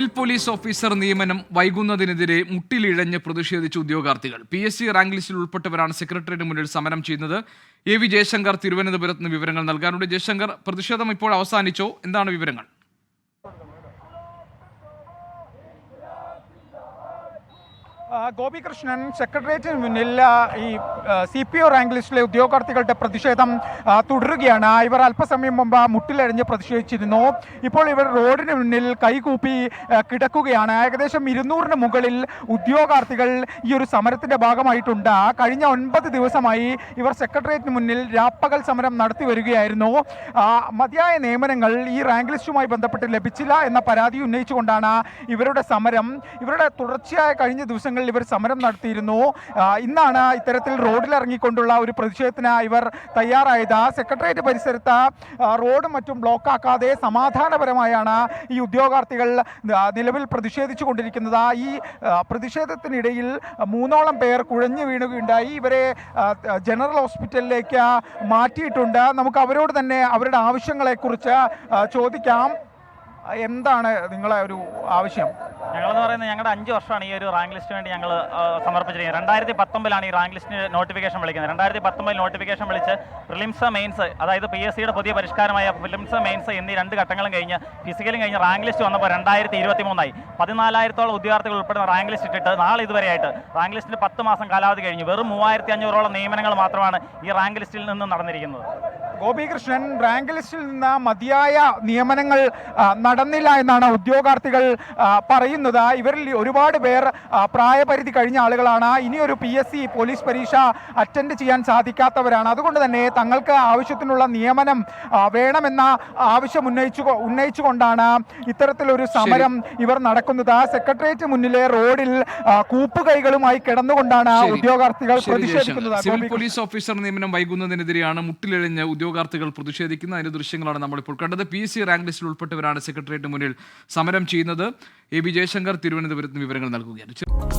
Civil police officer നിയമനം വൈകുന്നതിനെതിരെ മുട്ടിലിഴഞ്ഞ് പ്രതിഷേധിച്ച ഉദ്യോഗാർത്ഥികൾ. പി എസ് സി റാങ്ക് ലിസ്റ്റിൽ ഉൾപ്പെട്ടവരാണ് സെക്രട്ടറിയുടെ മുന്നിൽ സമരം ചെയ്യുന്നത്. എ വി ജയശങ്കർ തിരുവനന്തപുരത്ത് നിന്ന് വിവരങ്ങൾ നൽകാനുണ്ട്. ജയശങ്കർ പ്രതിഷേധം ഇപ്പോൾ അവസാനിച്ചോ? എന്താണ് വിവരങ്ങൾ? ഗോപികൃഷ്ണൻ സെക്രട്ടേറിയറ്റിന് മുന്നിൽ ഈ സി പി ഒ റാങ്ക് ലിസ്റ്റിലെ ഉദ്യോഗാർത്ഥികളുടെ പ്രതിഷേധം തുടരുകയാണ്. ഇവർ അല്പസമയം മുമ്പ് മുട്ടിലഴിഞ്ഞ് പ്രതിഷേധിച്ചിരുന്നു. ഇപ്പോൾ ഇവർ റോഡിന് മുന്നിൽ കൈകൂപ്പി കിടക്കുകയാണ്. ഏകദേശം ഇരുന്നൂറിന് മുകളിൽ ഉദ്യോഗാർത്ഥികൾ ഈ ഒരു സമരത്തിന്റെ ഭാഗമായിട്ടുണ്ട്. കഴിഞ്ഞ ഒൻപത് ദിവസമായി ഇവർ സെക്രട്ടേറിയറ്റിന് മുന്നിൽ രാപ്പകൽ സമരം നടത്തി വരികയായിരുന്നു. മതിയായ നിയമനങ്ങൾ ഈ റാങ്ക് ലിസ്റ്റുമായി ബന്ധപ്പെട്ട് ലഭിച്ചില്ല എന്ന പരാതി ഉന്നയിച്ചുകൊണ്ടാണ് ഇവരുടെ സമരം. ഇവരുടെ തുടർച്ചയായ കഴിഞ്ഞ ദിവസങ്ങളിൽ ഇവർ സമരം നടത്തിയിരുന്നു. ഇന്നാണ് ഇത്തരത്തിൽ റോഡിലിറങ്ങിക്കൊണ്ടുള്ള ഒരു പ്രതിഷേധത്തിന് ഇവർ തയ്യാറായത്. സെക്രട്ടേറിയറ്റ് പരിസരത്ത് റോഡ് മറ്റും ബ്ലോക്കാക്കാതെ സമാധാനപരമായാണ് ഈ ഉദ്യോഗാർത്ഥികൾ നിലവിൽ പ്രതിഷേധിച്ചു കൊണ്ടിരിക്കുന്നത് ഈ പ്രതിഷേധത്തിനിടയിൽ മൂന്നോളം പേർ കുഴഞ്ഞു വീണുകയുണ്ടായി ഇവരെ ജനറൽ ഹോസ്പിറ്റലിലേക്ക് മാറ്റിയിട്ടുണ്ട്. നമുക്ക് അവരോട് തന്നെ അവരുടെ ആവശ്യങ്ങളെക്കുറിച്ച് ചോദിക്കാം. എന്താണ് നിങ്ങളെ ഒരു ആവശ്യം? ഞങ്ങളെന്ന് പറയുന്നത് ഞങ്ങളുടെ അഞ്ച് വർഷമാണ് ഈ ഒരു റാങ്ക് ലിസ്റ്റിന് വേണ്ടി ഞങ്ങൾ സമർപ്പിച്ചിരിക്കുന്നത്. രണ്ടായിരത്തി പത്തൊമ്പതിലാണ് ഈ റാങ്ക് ലിസ്റ്റിന് നോട്ടിഫിക്കേഷൻ വിളിക്കുന്നത്. രണ്ടായിരത്തി പത്തൊമ്പതിൽ നോട്ടിഫിക്കേഷൻ വിളിച്ച് പ്രിലിംസ് മെയിൻസ് അതായത് പി എസ് സിയുടെ പുതിയ പരിഷ്കാരമായ പ്രിലിംസ് മെയിൻസ് എന്നീ രണ്ട് ഘട്ടങ്ങളും കഴിഞ്ഞ് ഫിസിക്കലും കഴിഞ്ഞ് റാങ്ക് ലിസ്റ്റ് വന്നപ്പോൾ രണ്ടായിരത്തി ഇരുപത്തി മൂന്നായി പതിനാലായിരത്തോളം ഉദ്യോഗാർത്ഥികൾ ഉൾപ്പെടുന്ന റാങ്ക് ലിസ്റ്റ് ഇട്ടിട്ട് നാളെ ഇതുവരെയായിട്ട് റാങ്ക് ലിസ്റ്റിന്റെ പത്ത് മാസം കാലാവധി കഴിഞ്ഞു വെറും മൂവായിരത്തി അഞ്ഞൂറോളം നിയമനങ്ങൾ മാത്രമാണ് ഈ റാങ്ക് ലിസ്റ്റിൽ നിന്ന് നടന്നിരിക്കുന്നത്. ഗോപികൃഷ്ണൻ റാങ്ക് ലിസ്റ്റിൽ നിന്ന് മതിയായ നിയമനങ്ങൾ നടന്നില്ല എന്നാണ് ഉദ്യോഗാർത്ഥികൾ പറയുന്നത്. ഇവരിൽ ഒരുപാട് പേർ പ്രായപരിധി കഴിഞ്ഞ ആളുകളാണ്. ഇനിയൊരു പി എസ് സി പോലീസ് പരീക്ഷ അറ്റൻഡ് ചെയ്യാൻ സാധിക്കാത്തവരാണ്. അതുകൊണ്ട് തന്നെ തങ്ങൾക്ക് ആവശ്യത്തിനുള്ള നിയമനം വേണമെന്ന ആവശ്യം ഉന്നയിച്ചു ഉന്നയിച്ചുകൊണ്ടാണ് ഇത്തരത്തിലൊരു സമരം ഇവർ നടക്കുന്നത്. സെക്രട്ടേറിയറ്റ് മുന്നിലെ റോഡിൽ കൂപ്പുകൈകളുമായി കിടന്നുകൊണ്ടാണ്. ഉദ്യോഗാർത്ഥികൾ പ്രതിഷേധിക്കുന്നത്. സിവിൽ പോലീസ് ഓഫീസർ നിയമനം വൈകുന്നതിനെതിരെയാണ് മുട്ടിലിഴഞ്ഞ് ഉദ്യോഗാർത്ഥികൾ പ്രതിഷേധിക്കുന്ന അതിന്റെ ദൃശ്യങ്ങളാണ് നമ്മളിപ്പോൾ കണ്ടത്. പി സി റാങ്ക് ലിസ്റ്റിൽ ഉൾപ്പെട്ടവരാണ് സെക്രട്ടേറിയറ്റ് മുന്നിൽ സമരം ചെയ്യുന്നത്. എ ബി ജയശങ്കർ തിരുവനന്തപുരത്ത് വിവരങ്ങൾ നൽകുകയാണ്.